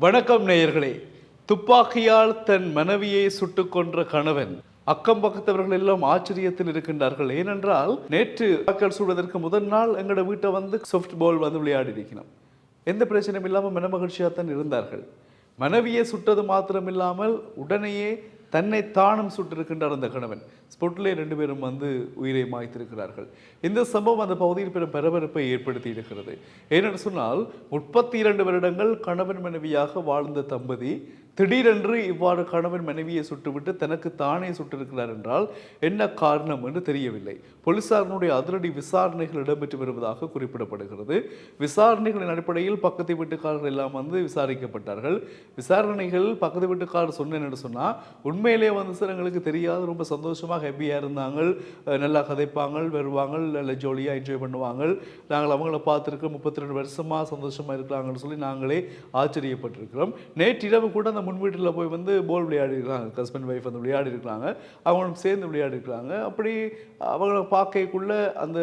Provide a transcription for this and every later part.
வணக்கம் நேயர்களே. துப்பாக்கியால் தன் மனைவியை சுட்டுக் கொன்ற கணவன். அக்கம் பக்கத்தவர்கள் எல்லாம் ஆச்சரியத்தில் இருக்கின்றார்கள். ஏனென்றால் நேற்று மக்கள் சுடுவதற்கு முதல் நாள் எங்களோட வீட்டை வந்து சாஃப்ட் பால் வந்து விளையாடி இருக்கணும் எந்த பிரச்சனையும் இல்லாமல் மனமகிழ்ச்சியாக தான் இருந்தார்கள். மனைவியை சுட்டது மாத்திரமில்லாமல் உடனேயே தன்னை தானும் சுட்டிருக்கின்றார் அந்த கணவன். ஸ்பொட்டிலே ரெண்டு பேரும் வந்து உயிரை மாய்த்திருக்கிறார்கள். இந்த சம்பவம் அந்த பகுதியில் பெரும் பரபரப்பை ஏற்படுத்தி இருக்கிறது. ஏனென்று சொன்னால் முப்பத்தி இரண்டு வருடங்கள் கணவன் மனைவியாக வாழ்ந்த தம்பதி திடீரென்று இவ்வாறு கணவன் மனைவியை சுட்டுவிட்டு தனக்கு தானே சுட்டிருக்கிறார் என்றால் என்ன காரணம் என்று தெரியவில்லை. போலீசாரினுடைய அதிரடி விசாரணைகள் இடம்பெற்று வருவதாக குறிப்பிடப்படுகிறது. விசாரணைகளின் அடிப்படையில் பக்கத்து வீட்டுக்காரர்கள் எல்லாம் வந்து விசாரிக்கப்பட்டார்கள். விசாரணைகள் பக்கத்து வீட்டுக்காரர் சொன்னேன் என்று சொன்னால் உண்மையிலே வந்து சார் எங்களுக்கு தெரியாது. ரொம்ப சந்தோஷமாக ஹாப்பியாக இருந்தாங்க. நல்லா கதைப்பாங்க வருவாங்க நல்ல ஜோலியாக என்ஜாய் பண்ணுவாங்க. நாங்கள் அவங்கள பார்த்துருக்கோம். முப்பத்தி ரெண்டு வருஷமாக சந்தோஷமாக இருக்கிறாங்கன்னு சொல்லி நாங்களே ஆச்சரியப்பட்டிருக்கிறோம். நேற்றிரவு கூட அந்த முன் வீட்டில் போய் வந்து போல் விளையாடி இருக்காங்க ஹஸ்பண்ட் ஒய்ஃப் வந்து விளையாடி இருக்கிறாங்க அவங்களும் சேர்ந்து விளையாடி இருக்கிறாங்க அப்படி அவங்கள பார்க்கக்குள்ளே அந்த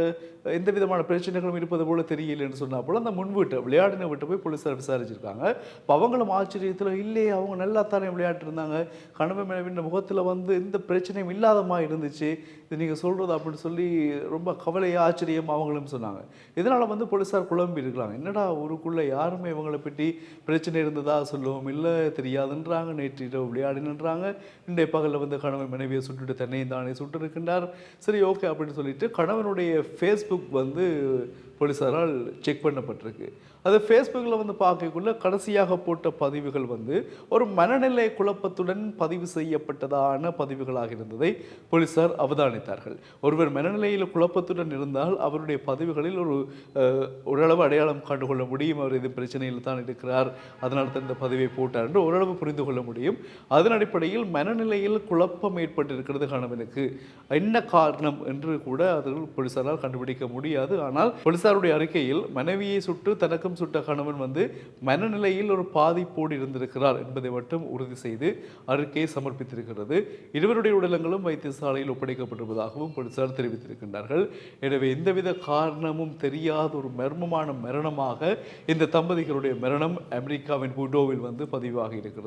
எந்த விதமான பிரச்சனைகளும் இருப்பது போல தெரியலன்னு சொன்னால் போல் அந்த முன் வீட்டை விளையாடின வீட்டை போய் போலீஸார் விசாரிச்சிருக்காங்க. இப்போ அவங்களும் ஆச்சரியத்தில் இல்லையே அவங்க நல்லா தானே விளையாட்டுருந்தாங்க கணவன் மனைவின் முகத்தில் வந்து எந்த பிரச்சனையும் இல்லாதமா இருந்துச்சு. இது நீங்கள் சொல்கிறது அப்படின்னு சொல்லி ரொம்ப கவலையாக ஆச்சரியம் அவங்களும் சொன்னாங்க. இதனால் வந்து போலீஸார் குழம்பி இருக்கிறாங்க என்னடா ஊருக்குள்ளே யாருமே இவங்களை பற்றி பிரச்சனை இருந்ததா சொல்லுவோம். இல்லை தெரியாது முடியாதுன்றாங்க நேற்று இரவு விளையாடினன்றாங்க இன்றைய பகலில் வந்து கணவன் மனைவியை சுட்டுட்டு தன்னையும் தானே சுட்டு இருக்கின்றார் சரி ஓகே அப்படின்னு சொல்லிட்டு கணவனுடைய ஃபேஸ்புக் வந்து போலீஸாரால் செக் பண்ணப்பட்டிருக்கு. அது ஃபேஸ்புக்கில் வந்து பார்க்கக்குள்ள கடைசியாக போட்ட பதிவுகள் வந்து ஒரு மனநிலை குழப்பத்துடன் பதிவு செய்யப்பட்டதான பதிவுகளாக இருந்ததை போலீசார் அவதானித்தார்கள். ஒருவர் மனநிலையில் குழப்பத்துடன் இருந்தால் அவருடைய பதிவுகளில் ஒரு ஓரளவு அடையாளம் கண்டுகொள்ள முடியும். அவர் இது பிரச்சனையில் தான் இருக்கிறார். அதனால் தான் இந்த பதிவை போட்டார் என்று ஓரளவு புரிந்து கொள்ள முடியும். அதன் அடிப்படையில் மனநிலையில் குழப்பம் ஏற்பட்டிருக்கிறது கணவனுக்கு. என்ன காரணம் என்று கூட அது போலீசாரால் கண்டுபிடிக்க முடியாது. ஆனால் போலீசாருடைய அறிக்கையில் மனைவியை சுட்டு தனக்கும் சுட்ட கணவன் வந்து மனநிலையில் ஒரு பாதிப்போடு இருந்திருக்கிறார் என்பதை மட்டும் உறுதி செய்து அறிக்கையை சமர்ப்பித்திருக்கிறது. இருவருடைய உடலங்களும் வைத்தியசாலையில் ஒப்படைக்கப்பட்டிருப்பதாகவும் போலீசார் தெரிவித்திருக்கின்றார்கள். எனவே எந்தவித காரணமும் தெரியாத ஒரு மர்மமான மரணமாக இந்த தம்பதிகளுடைய மரணம் அமெரிக்காவின் புடோவில் வந்து பதிவாகி இருக்கிறது.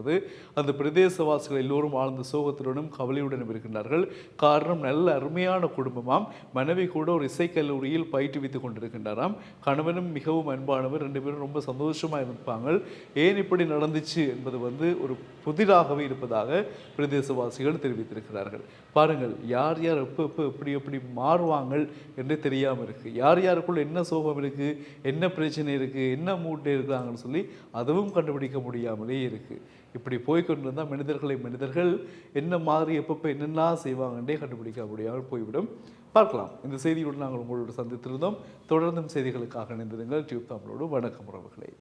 அந்த பிரதேசவாசிகள் எல்லோரும் ஆழ்ந்த சோகத்துடனும் கவலையுடனும் இருக்கின்றார்கள். காரணம் நல்ல அருமையான குடும்பமாம். மனைவி கூட ஒரு இசைக்கல்லூரியில் பயிற்றுவித்துக் கொண்டிருக்கின்றாராம். கணவனும் மிகவும் அன்பானவர். ரெண்டு பேரும் ரொம்ப சந்தோஷமாக இருப்பாங்க ஏன் இப்படி நடந்துச்சு என்பது வந்து ஒரு புதிராகவே இருப்பதாக பிரதேசவாசிகள் தெரிவித்திருக்கிறார்கள். பாருங்கள் யார் யார் எப்போ எப்போ எப்படி எப்படி மாறுவாங்க என்று தெரியாமல் இருக்குது யார் யாருக்குள்ள என்ன சோகம் இருக்குது என்ன பிரச்சனை இருக்குது என்ன மூட்டை இருக்கிறாங்கன்னு சொல்லி அதுவும் கண்டுபிடிக்க முடியாமலே இருக்குது இப்படி போய்கொண்டிருந்தால் மனிதர்களை மனிதர்கள் என்ன மாதிரி எப்பப்போ என்னென்ன செய்வாங்கன்றே கண்டுபிடிக்க முடியாமல் போய்விடும். பார்க்கலாம். இந்த செய்தியோடு நாங்கள் உங்களோடு சந்தித்திருந்தோம். தொடர்ந்தும் செய்திகளுக்காக இணைந்திருங்கள். டியூப் தமிழோடு வணக்கம் உறவுகளை.